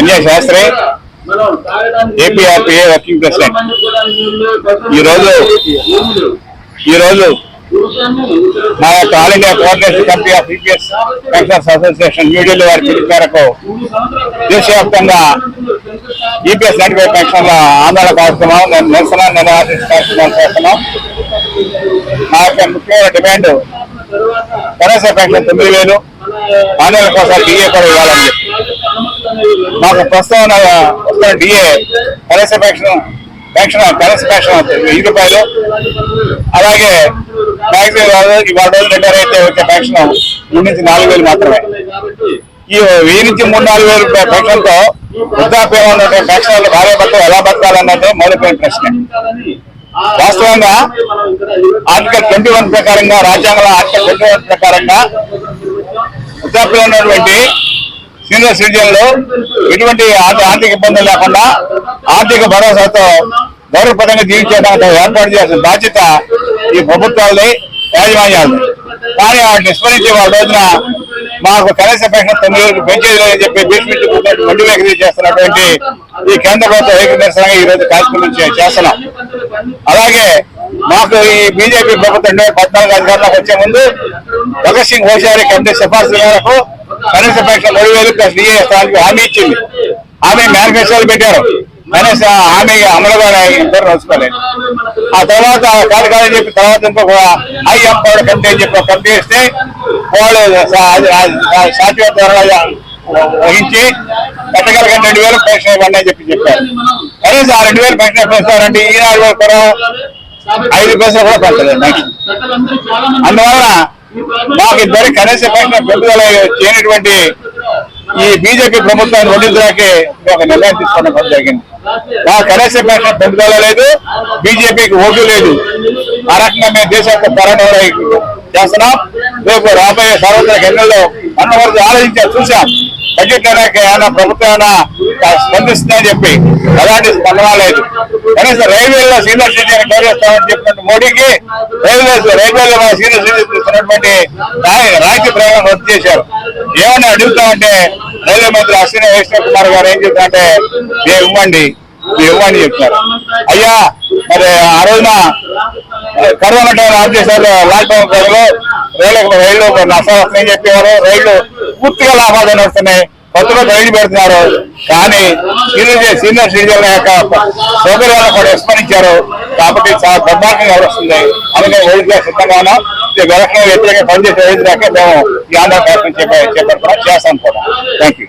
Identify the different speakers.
Speaker 1: Sanjay Shastri APRPA working president. ఈరోజు ఈరోజు మా యొక్క all India coordination committee of EPS pensioners association New Delhi వారి పిలుపు మేరకు దేశవ్యాప్తంగా ఈపీఎస్ నడిపే పెన్షన్ల ఆందోళన కార్యక్రమం నేను నిరసన నిరాశ కార్యక్రమం. చేస్తున్నాం మా యొక్క ముఖ్యమైన డిమాండ్ కనీస పెన్షన్ తొమ్మిది వేలు ఆంధ్ర కోసం డిఏ కూడా ఇవ్వాలని చెప్పి. మాకు ప్రస్తుతం ఉన్న వస్తున్న డిఏ కనీస పెన్షన్ పెన్షన్ కనీస పెన్షన్ వెయ్యి రూపాయలు. అలాగే మ్యాక్సిమం ఇవాళ రోజులు రిటైర్ అయితే వచ్చే పెన్షన్ మూడు నుంచి నాలుగు వేలు మాత్రమే. ఈ వెయ్యి నుంచి మూడు నాలుగు వేలు పెన్షన్తో వృద్ధాప్యం ఉన్నటువంటి పెన్షన్ భార్య భర్త ఎలా బతకాలన్నది మొదలైన ప్రశ్న. వాస్తవంగా ఆర్టికల్ ట్వంటీ వన్ ప్రకారంగా రాజ్యాంగంలో ఆర్టికల్ ట్వంటీ వన్ ప్రకారంగా వృద్ధాప్యం ఉన్నటువంటి సీనియర్ సిటిజన్లు ఎటువంటి ఆర్థిక ఇబ్బందులు లేకుండా ఆర్థిక భరోసాతో గౌరవపరంగా జీవించడానికి ఏర్పాటు చేయాల్సిన బాధ్యత ఈ ప్రభుత్వాలది యాజమాన్యాలు కానీ వాటిని స్మరించి వాళ్ళ రోజున మాకు కనీస పెన్షన్ తొమ్మిది రోజులు పెంచేది అని చెప్పి భీష్మించి మండి వేగరీ చేస్తున్నటువంటి ఈ కేంద్ర ప్రభుత్వ వైఖరి నిరసనగా ఈ రోజు కార్యక్రమం చే- చేస్తున్నాం. అలాగే మాకు ఈ బీజేపీ ప్రభుత్వం రెండు వేల పద్నాలుగు అధికారంలోకి వచ్చే ముందు భగత్ సింగ్ హోషారి కమిటీ సిఫార్సు మేరకు కనీస పెన్షన్ మూడు వేలు ప్లస్ డిఏ స్థానానికి హామీ ఇచ్చింది. ఆమె మేనిఫెస్టోలు పెట్టారు. కనీస హామీ అమలు ఇద్దరు నడుచుకోలేదు. ఆ తర్వాత కార్యకాలం చెప్పి తర్వాత ఇంకొక ఐఎం ఎంపవర్డ్ కమిటీ అని చెప్పి ఒక కమిటీ ఇస్తే వాళ్ళు సాక్షి ద్వారా వహించి పెట్టగలిగిన రెండు వేలు పెన్షన్ ఇవ్వండి అని చెప్పి చెప్పారు. కనీసం ఆ రెండు వేలు పెన్షన్ ఈ ఈనాడు కూడా ఐదు పైసలు కూడా పెంచలేదు పెన్షన్ అందువల్ల మాకు ఇద్దరు కనీస పెన్షన్ పెంపుదల చేయనటువంటి ఈ బీజేపీ ప్రభుత్వాన్ని వడ్డించడానికి ఒక నిర్ణయం తీసుకోవడం జరిగింది. మా కనీస పెన్షన్ పెంపుదల లేదు బీజేపీకి ఓటు లేదు. ఆ రకంగా మేము దేశానికి పోరాటం చేస్తున్నాం. రేపు రాబోయే సార్వత్రిక ఎన్నికల్లో అన్న వరకు ఆలోచించారు చూసాం బడ్జెట్ ఏమైనా ప్రభుత్వం ఏమైనా స్పందిస్తుందని చెప్పి అలాంటి స్పందన లేదు. కనీసం రైల్వేలో సీనియర్ సిటిజన్ గౌరవిస్తామని చెప్పినట్టు మోడీకి రైల్వే రైల్వేలో సీనియర్ సిటిజన్ ఇస్తున్నటువంటి రాయి- రాయితీ ప్రయోగం రద్దు చేశారు. ఏమని అడుగుతామంటే రైల్వే మంత్రి అశ్విని వైష్ణవ్ కుమార్ గారు ఏం చెప్తారంటే మేము ఇవ్వండి మీరు ఇవ్వండి చెప్తారు. అయ్యా మరి ఆ రోజున కరోనా టైం ఆఫ్ చేశారు లాక్డౌన్ టైంలో రైలు రైలు నష్టం వస్తాయని చెప్పేవారు. రైళ్ళు పూర్తిగా లాభాలు నడుస్తున్నాయి. కొత్తగా రైలు పెడుతున్నారు. కానీ సీనియర్ సీనియర్ సిటిజన్ల యొక్క సౌకర్యాలను కూడా విస్మరించారు. కాబట్టి చాలా దుర్మార్గంగా వస్తుంది అందుకని ఓడిగా సిద్ధంగా ఉన్నాం ఈ వ్యవస్థ వ్యతిరేకంగా పనిచేసే ఓడిదాకా మేము ఈ ఆంధ్ర చేపడుతున్నాం. చేస్తాం కూడా. థ్యాంక్